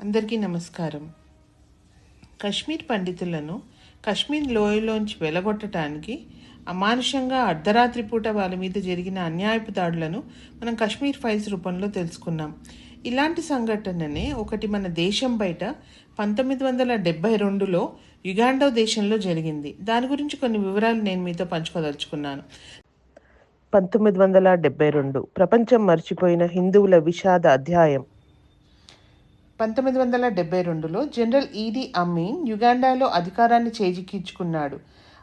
అందరికీ నమస్కారం. కశ్మీర్ పండితులను కశ్మీర్ లోయలోంచి వెలగొట్టడానికి అమానుషంగా అర్ధరాత్రి పూట వాళ్ళ మీద జరిగిన అన్యాయపు దాడులను మనం కశ్మీర్ ఫైల్స్ రూపంలో తెలుసుకున్నాం. ఇలాంటి సంఘటననే ఒకటి మన దేశం బయట పంతొమ్మిది వందల డెబ్బై రెండులో యుగాండో దేశంలో జరిగింది. దాని గురించి కొన్ని వివరాలు నేను మీతో పంచుకోదలుచుకున్నాను. పంతొమ్మిది వందల డెబ్బై రెండు. ప్రపంచం మర్చిపోయిన హిందువుల విషాద అధ్యాయం. పంతొమ్మిది వందల డెబ్బై రెండులో జనరల్ ఈడి అమీన్ యుగాండాలో అధికారాన్ని చేజిక్కించుకున్నాడు.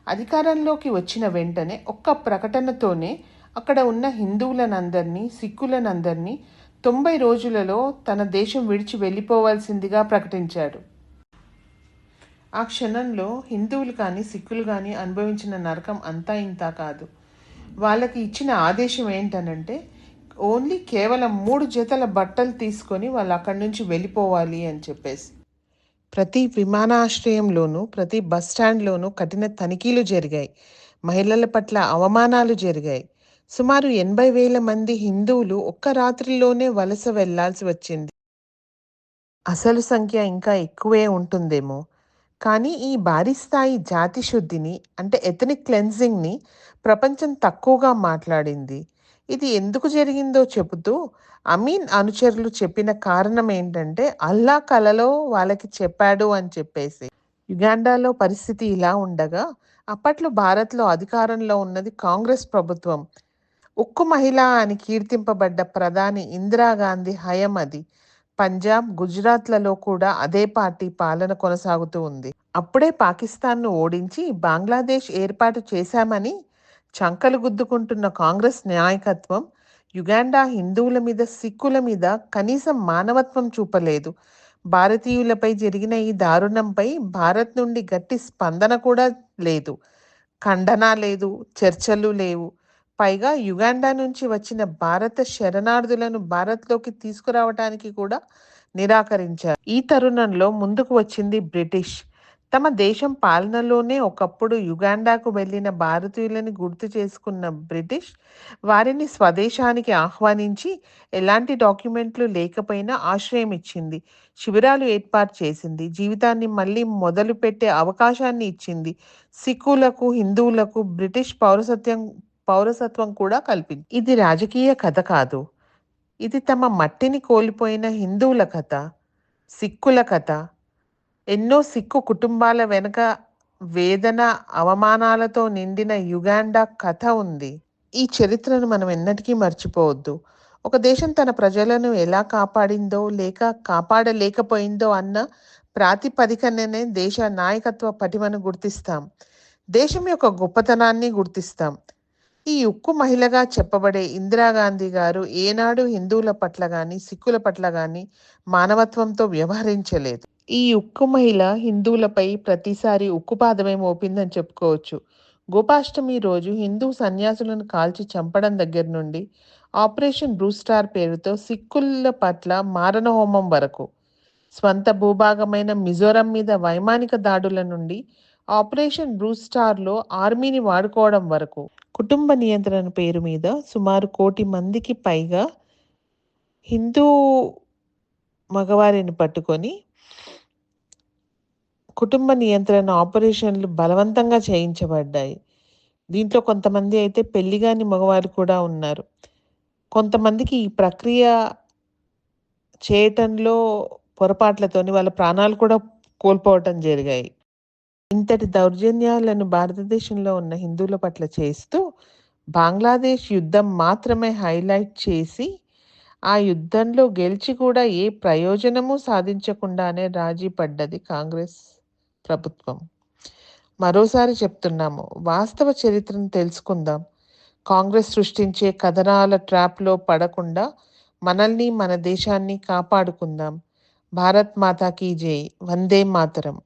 అధికారంలోకి వచ్చిన వెంటనే ఒక్క ప్రకటనతోనే అక్కడ ఉన్న హిందువులనందరినీ సిక్కులనందరినీ తొంభై రోజులలో తన దేశం విడిచి వెళ్ళిపోవాల్సిందిగా ప్రకటించాడు. ఆ క్షణంలో హిందువులు కానీ సిక్కులు కానీ అనుభవించిన నరకం అంతా ఇంతా కాదు. వాళ్ళకి ఇచ్చిన ఆదేశం ఏంటనంటే ఓన్లీ కేవలం మూడు జతల బట్టలు తీసుకొని వాళ్ళు అక్కడి నుంచి వెళ్ళిపోవాలి అని చెప్పేసి. ప్రతి విమానాశ్రయంలోనూ ప్రతి బస్ స్టాండ్లోనూ కఠిన తనిఖీలు జరిగాయి. మహిళల పట్ల అవమానాలు జరిగాయి. సుమారు ఎనభై వేల మంది హిందువులు ఒక్క రాత్రిలోనే వలస వెళ్ళాల్సి వచ్చింది. అసలు సంఖ్య ఇంకా ఎక్కువే ఉంటుందేమో. కానీ ఈ భారీ స్థాయి జాతి శుద్ధిని అంటే ఎథనిక్ క్లెన్జింగ్ని ప్రపంచం తక్కువగా మాట్లాడింది. ఇది ఎందుకు జరిగిందో చెబుతూ అమీన్ అనుచరులు చెప్పిన కారణం ఏంటంటే అల్లా కలలో వాళ్ళకి చెప్పాడు అని చెప్పేసి. యుగాండాలో పరిస్థితి ఇలా ఉండగా అప్పట్లో భారత్లో అధికారంలో ఉన్నది కాంగ్రెస్ ప్రభుత్వం. ఉక్కు మహిళ అని కీర్తింపబడ్డ ప్రధాని ఇందిరాగాంధీ హయం అది. పంజాబ్ గుజరాత్లలో కూడా అదే పార్టీ పాలన కొనసాగుతూ ఉంది. అప్పుడే పాకిస్తాన్ను ఓడించి బంగ్లాదేశ్ ఏర్పాటు చేశామని చంకలు గుద్దుకుంటున్న కాంగ్రెస్ నాయకత్వం యుగాండా హిందువుల మీద సిక్కుల మీద కనీసం మానవత్వం చూపలేదు. భారతీయులపై జరిగిన ఈ దారుణంపై భారత్ నుండి గట్టి స్పందన కూడా లేదు. ఖండన లేదు చర్చలు లేవు. పైగా యుగాండా నుంచి వచ్చిన భారత శరణార్థులను భారత్లోకి తీసుకురావటానికి కూడా నిరాకరించారు. ఈ తరుణంలో ముందుకు వచ్చింది బ్రిటిష్. తమ దేశం పాలనలోనే ఒకప్పుడు యుగాండాకు వెళ్ళిన భారతీయులని గుర్తు చేసుకున్న బ్రిటిష్ వారిని స్వదేశానికి ఆహ్వానించి ఎలాంటి డాక్యుమెంట్లు లేకపోయినా ఆశ్రయం ఇచ్చింది. శిబిరాలు ఏర్పాటు చేసింది. జీవితాన్ని మళ్ళీ మొదలు పెట్టే అవకాశాన్ని ఇచ్చింది. సిక్కులకు హిందువులకు బ్రిటిష్ పౌరసత్వం పౌరసత్వం కూడా కల్పింది. ఇది రాజకీయ కథ కాదు. ఇది తమ మట్టిని కోల్పోయిన హిందువుల కథ సిక్కుల కథ. ఎన్నో సిక్కు కుటుంబాల వెనుక వేదన అవమానాలతో నిండిన యుగాండా కథ ఉంది. ఈ చరిత్రను మనం ఎన్నటికీ మర్చిపోవద్దు. ఒక దేశం తన ప్రజలను ఎలా కాపాడిందో లేక కాపాడలేకపోయిందో అన్న ప్రాతిపదికననే దేశ నాయకత్వ పటిమను గుర్తిస్తాం. దేశం యొక్క గొప్పతనాన్ని గుర్తిస్తాం. ఈ ఉక్కు మహిళగా చెప్పబడే ఇందిరాగాంధీ గారు ఏనాడు హిందువుల పట్ల గాని సిక్కుల పట్ల గాని మానవత్వంతో వ్యవహరించలేదు. ఈ ఉక్కు మహిళ హిందువులపై ప్రతిసారి ఉక్కుపాదమే మోపిందని చెప్పుకోవచ్చు. గోపాష్టమి రోజు హిందూ సన్యాసులను కాల్చి చంపడం దగ్గర నుండి ఆపరేషన్ బ్రూస్టార్ పేరుతో సిక్కుల పట్ల మారణ హోమం వరకు. స్వంత భూభాగమైన మిజోరం మీద వైమానిక దాడుల నుండి ఆపరేషన్ బ్రూస్టార్లో ఆర్మీని వాడుకోవడం వరకు. కుటుంబ నియంత్రణ పేరు మీద సుమారు కోటి మందికి పైగా హిందూ మగవారిని పట్టుకొని కుటుంబ నియంత్రణ ఆపరేషన్లు బలవంతంగా చేయించబడ్డాయి. దీంట్లో కొంతమంది అయితే పెళ్ళిగాని మగవారు కూడా ఉన్నారు. కొంతమందికి ఈ ప్రక్రియ చేయటంలో పొరపాట్లతోని వాళ్ళ ప్రాణాలు కూడా కోల్పోవటం జరిగాయి. ఇంతటి దౌర్జన్యాలను భారతదేశంలో ఉన్న హిందువుల పట్ల చేస్తూ బంగ్లాదేశ్ యుద్ధం మాత్రమే హైలైట్ చేసి ఆ యుద్ధంలో గెలిచి కూడా ఏ ప్రయోజనము సాధించకుండానే రాజీ పడ్డది కాంగ్రెస్. ప్రభుత్వం. మరోసారి చెప్తున్నాము. వాస్తవ చరిత్రను తెలుసుకుందాం. కాంగ్రెస్ సృష్టించే కథనాల ట్రాప్లో పడకుండా మనల్ని మన దేశాన్ని కాపాడుకుందాం. భారత్ మాతాకి జై. వందే మాతరం.